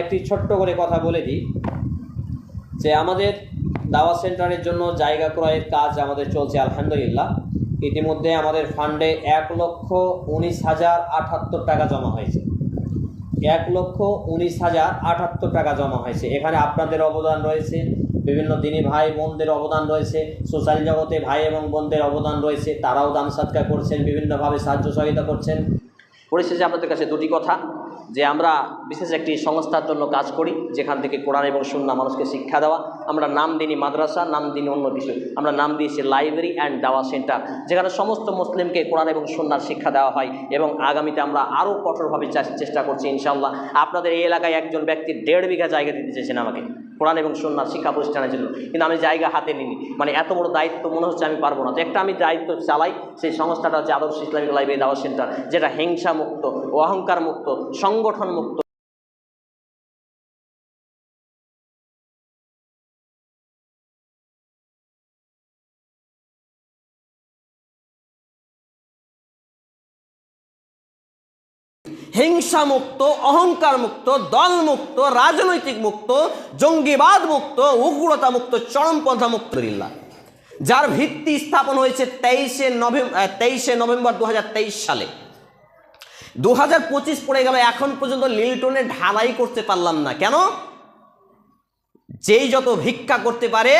একটি ছোট্ট করে কথা বলে দিই, যে আমাদের দাওয়া সেন্টারের জন্য জায়গা ক্রয়ের কাজ আমাদের চলছে, আলহামদুলিল্লাহ। ইতিমধ্যে আমাদের ফান্ডে এক লক্ষ উনিশ হাজার আটাত্তর টাকা জমা হয়েছে। এক লক্ষ উনিশ হাজার আটাত্তর টাকা জমা হয়েছে। এখানে আপনাদের অবদান রয়েছে, বিভিন্ন দিনী ভাই বোনদের অবদান রয়েছে সোশ্যাল জগতে ভাই এবং বোনদের অবদান রয়েছে, তারাও দান সৎকার করছেন, বিভিন্নভাবে সাহায্য সহযোগিতা করছেন। পরিশেষে আপনাদের কাছে দুটি কথা। যে আমরা বিশেষ একটি সংস্থার জন্য কাজ করি, যেখান থেকে কোরআন এবং সুন্না মানুষকে শিক্ষা দেওয়া। আমরা নাম দিনই মাদ্রাসা, নাম দিনই অন্য কিছু। আমরা নাম দিয়েছি লাইব্রেরি অ্যান্ড দাওয়া সেন্টার, যেখানে সমস্ত মুসলিমকে কোরআন এবং সুন্নার শিক্ষা দেওয়া হয় এবং আগামীতে আমরা আরও কঠোরভাবে চেষ্টা করছি ইনশাল্লাহ আপনাদের এই এলাকায় একজন ব্যক্তি দেড় বিঘা জায়গা দিতে চেয়েছেন আমাকে। কোরআন এবং সন্ন্যার শিক্ষা প্রতিষ্ঠানের জন্য। কিন্তু আমি জায়গা হাতে নিইনি। মানে এত বড় দায়িত্ব মনে হচ্ছে আমি পারব না। তো একটা আমি দায়িত্ব চালাই, সেই সংস্থাটা হচ্ছে আদর্শ ইসলামিক লাইব্রেরি দাওয়া সেন্টার, যেটা হিংসা মুক্ত অহংকার মুক্ত সংগঠন মুক্ত হিংসা মুক্ত অহংকার মুক্ত দল মুক্ত রাজনৈতিক মুক্ত জঙ্গিবাদ মুক্ত উগ্রতা মুক্ত চরমপন্থা মুক্ত লিল্লাহ যার ভিত্তি স্থাপন হয়েছে তেইশে নভেম্বর তেইশে নভেম্বর দু সালে। দু হাজার পঁচিশ পড়ে গেল, এখন পর্যন্ত লিলটনে ঢালাই করতে পারলাম না। কেন? যেই যত ভিক্ষা করতে পারে,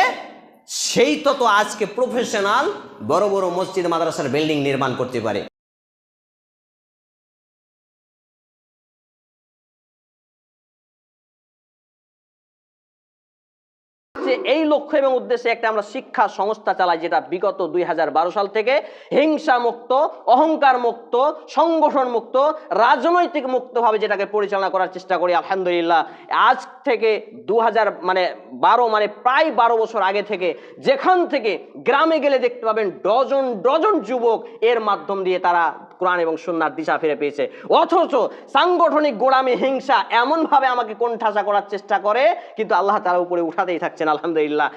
সেই তত আজকে প্রফেশনাল বড় বড় মসজিদ, মাদ্রাসার বিল্ডিং নির্মাণ করতে পারে। যে এই লক্ষ্য এবং উদ্দেশ্যে একটা আমরা শিক্ষা সংস্থা চালাই, যেটা বিগত দুই হাজার বারো সাল থেকে হিংসা মুক্ত অহংকার মুক্ত সংগঠন মুক্ত রাজনৈতিক মুক্তভাবে যেটাকে পরিচালনা করার চেষ্টা করি, আলহামদুলিল্লাহ। আজ থেকে দু হাজার মানে বারো মানে প্রায় বারো বছর আগে থেকে যেখান থেকে গ্রামে গেলে দেখতে পাবেন ডজন ডজন যুবক এর মাধ্যম দিয়ে তারা কোরআন এবং সুন্নার দিশা ফিরে পেয়েছে। অথচ সাংগঠনিক গোড়ামি, হিংসা এমনভাবে আমাকে কোণঠাসা করার চেষ্টা করে, কিন্তু আল্লাহ তারা উপরে উঠাতেই থাকছেন, আলহামদুলিল্লাহ।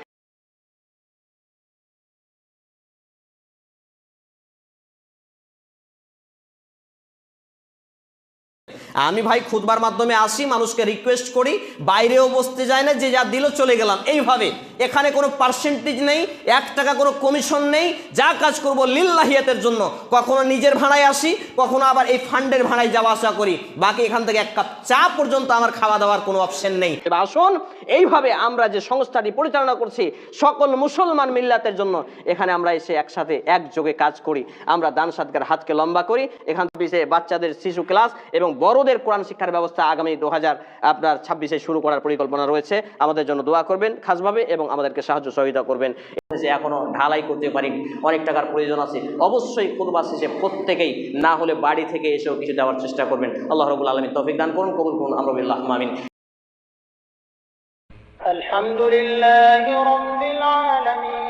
আমি ভাই খুদবার মাধ্যমে আসি, মানুষকে রিকোয়েস্ট করি, বাইরেও বসতে যায় না, যে যা দিল চলে গেলাম। এইভাবে। এখানে কোনো পার্সেন্টেজ নেই, এক টাকা কোনো কমিশন নেই, যা কাজ করব লিল্লাহিয়াতের জন্য। কখনো নিজের ভাড়ায় আসি, কখনো আবার এই ফান্ডের ভাড়ায় যাওয়া আসা করি। বাকি এখান থেকে এক কাপ চা পর্যন্ত আমার খাওয়া দাওয়ার কোনো অপশন নেই। আসুন, এইভাবে আমরা যে সংস্থাটি পরিচালনা করছি, সকল মুসলমান মিল্লাতের জন্য, এখানে আমরা এসে একসাথে একযোগে কাজ করি। আমরা দান সাদগার হাতকে লম্বা করি, এখান থেকে বাচ্চাদের শিশু ক্লাস এবং বড়দের কোরআন শিক্ষার ব্যবস্থা আগামী দু হাজার আপনার ছাব্বিশে শুরু করার পরিকল্পনা রয়েছে আমাদের জন্য দোয়া করবেন খাসভাবে এবং আমাদেরকে সাহায্য সহযোগিতা করবেন যে এখনো ঢালাই করতে পারি অনেক টাকার প্রয়োজন আছে অবশ্যই খুদবা শেষে প্রত্যেকেই না হলে বাড়ি থেকে এসেও কিছু দেওয়ার চেষ্টা করবেন আল্লাহ রবুল আলমী তৌফিক দান করুন কবুল করুন আমরবিল্লাহ মামিন الحمد لله رب العالمين